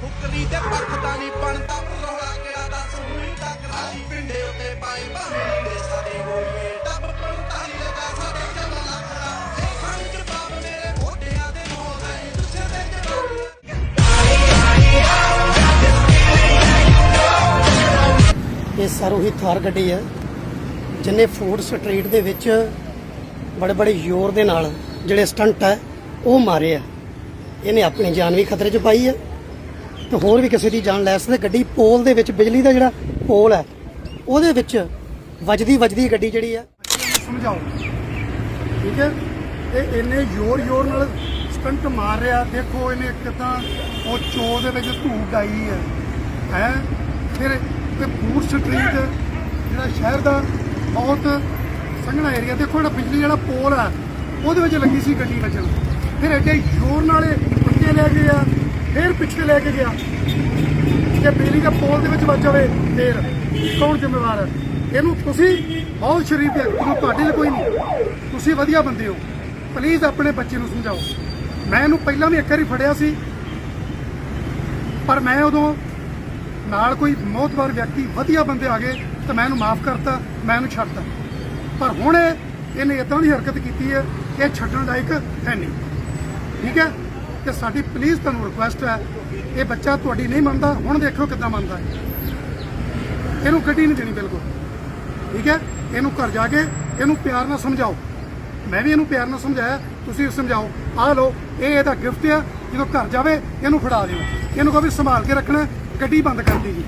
ਫੁਕਰੀ ਦੇ ਪੱਖ ਤਾਂ ਨਹੀਂ ਬਣਦਾ ਰੌਲਾ ਕਿਹੜਾ ਦਾ ਸੂਈ ਟੱਕਰਾ ਦੀ ਪਿੰਡੇ ਉੱਤੇ ਪਾਈ ਬਾਹੀ ਦੇ ਸਾਡੇ ਹੋਈਏ ਟੱਬ ਪੜਤਾਲੀ ਲਗਾ ਸਾਡੇ ਚੱਲ ਲੱਖੜਾ ਇਹ ਖੰਜ ਬਾਬ ਮੇਰੇ ਮੋਢਿਆਂ ਦੇ ਮੋਹ ਨਹੀਂ ਦੂਜੇ ਦੇ ਜਵਾਬ ਇਹ ਸਰੋਹੀ ਥਾਰ ਗੱਡੀ ਹੈ, ਜਿੰਨੇ ਫੂਡ ਸਟਰੀਟ ਦੇ ਵਿੱਚ ਬੜੇ ਬੜੇ ਜ਼ੋਰ ਦੇ ਨਾਲ ਜਿਹੜੇ ਸਟੰਟ ਹੈ ਉਹ ਮਾਰੇ ਆ। ਇਹਨੇ ਆਪਣੀ ਜਾਨ ਵੀ ਖਤਰੇ 'ਚ ਪਾਈ ਹੈ ਤੇ ਹੋਰ ਵੀ ਕਿਸੇ ਦੀ ਜਾਨ ਲੈ ਸਕਦੇ। ਗੱਡੀ ਪੋਲ ਦੇ ਵਿੱਚ, ਬਿਜਲੀ ਦਾ ਜਿਹੜਾ ਪੋਲ ਹੈ ਉਹਦੇ ਵਿੱਚ ਵੱਜਦੀ ਵੱਜਦੀ ਗੱਡੀ ਜਿਹੜੀ ਆ। ਸਮਝਾਓ। ਠੀਕ ਹੈ? ਇਹ ਇੰਨੇ ਜ਼ੋਰ ਜ਼ੋਰ ਨਾਲ ਸਟੰਟ ਮਾਰ ਰਿਹਾ। ਦੇਖੋ ਇਹਨੇ ਇੱਕ ਤਾਂ ਉਹ ਚੋ ਦੇ ਵਿੱਚ ਧੂ ਆਈ ਹੈ। ਹੈ? ਫਿਰ ਤੇ ਫੂਡ ਸਟਰੀਟ, ਜਿਹੜਾ ਸ਼ਹਿਰ ਦਾ ਬਹੁਤ ਸੰਘਣਾ ਏਰੀਆ ਦੇਖੋ ਜਿਹੜਾ ਬਿਜਲੀ ਜਿਹੜਾ ਪੋਲ ਆ ਉਹਦੇ ਵਿੱਚ ਲੱਗੀ ਸੀ ਗੱਡੀ ਵੱਜਣ ਫਿਰ ਐਡੇ ਜ਼ੋਰ ਨਾਲੇ ਇਹ ਲੈ ਕੇ ਗਿਆ, ਫਿਰ ਪਿੱਛੇ ਲੈ ਕੇ ਗਿਆ। ਜੇ ਬਿਜਲੀ ਦਾ ਪੋਲ ਦੇ ਵਿੱਚ ਵੱਜ ਜਾਵੇ, ਫਿਰ ਕੌਣ ਜ਼ਿੰਮੇਵਾਰ ਹੈ? ਇਹਨੂੰ ਤੁਸੀਂ ਬਹੁਤ ਸ਼ਰੀਫ ਹੈ, ਇਹਨੂੰ ਤੁਹਾਡੇ ਲਈ ਕੋਈ ਨਹੀਂ। ਤੁਸੀਂ ਵਧੀਆ ਬੰਦੇ ਹੋ। ਪਲੀਜ਼ ਆਪਣੇ ਬੱਚੇ ਨੂੰ ਸਮਝਾਓ। ਮੈਂ ਇਹਨੂੰ ਪਹਿਲਾਂ ਵੀ ਇੱਕ ਵਾਰੀ ਫੜਿਆ ਸੀ, ਪਰ ਮੈਂ ਉਦੋਂ ਨਾਲ ਕੋਈ ਮੌਤਵਾਰ ਵਿਅਕਤੀ, ਵਧੀਆ ਬੰਦੇ ਆ ਗਏ ਤਾਂ ਮੈਂ ਇਹਨੂੰ ਮਾਫ ਕਰਤਾ, ਮੈਂ ਇਹਨੂੰ ਛੱਡਤਾ। ਪਰ ਹੁਣ ਇਹਨੇ ਇਦਾਂ ਦੀ ਹਰਕਤ ਕੀਤੀ ਹੈ ਇਹ ਛੱਡਣ ਲਾਇਕ ਹੈ ਨਹੀਂ। ਠੀਕ ਹੈ? ਤੇ ਸਾਡੀ ਪਲੀਜ਼ ਤੁਹਾਨੂੰ ਰਿਕੁਐਸਟ ਹੈ, ਇਹ ਬੱਚਾ ਤੁਹਾਡੀ ਨਹੀਂ ਮੰਨਦਾ, ਹੁਣ ਦੇਖੋ ਕਿੱਦਾਂ ਮੰਨਦਾ ਹੈ। ਇਹਨੂੰ ਗੱਡੀ ਨਹੀਂ ਦੇਣੀ ਬਿਲਕੁਲ। ਠੀਕ ਹੈ? ਇਹਨੂੰ ਘਰ ਜਾ ਕੇ ਇਹਨੂੰ ਪਿਆਰ ਨਾਲ ਸਮਝਾਓ। ਮੈਂ ਵੀ ਇਹਨੂੰ ਪਿਆਰ ਨਾਲ ਸਮਝਾਇਆ, ਤੁਸੀਂ ਸਮਝਾਓ। ਆਹ ਲਓ, ਇਹ ਇਹਦਾ ਗਿਫਟ ਆ, ਜਦੋਂ ਘਰ ਜਾਵੇ, ਇਹਨੂੰ ਫੜਾ ਦਿਓ। ਇਹਨੂੰ ਕਹੋ ਵੀ ਸੰਭਾਲ ਕੇ ਰੱਖਣਾ, ਗੱਡੀ ਬੰਦ ਕਰ ਦੀ ਜੀ।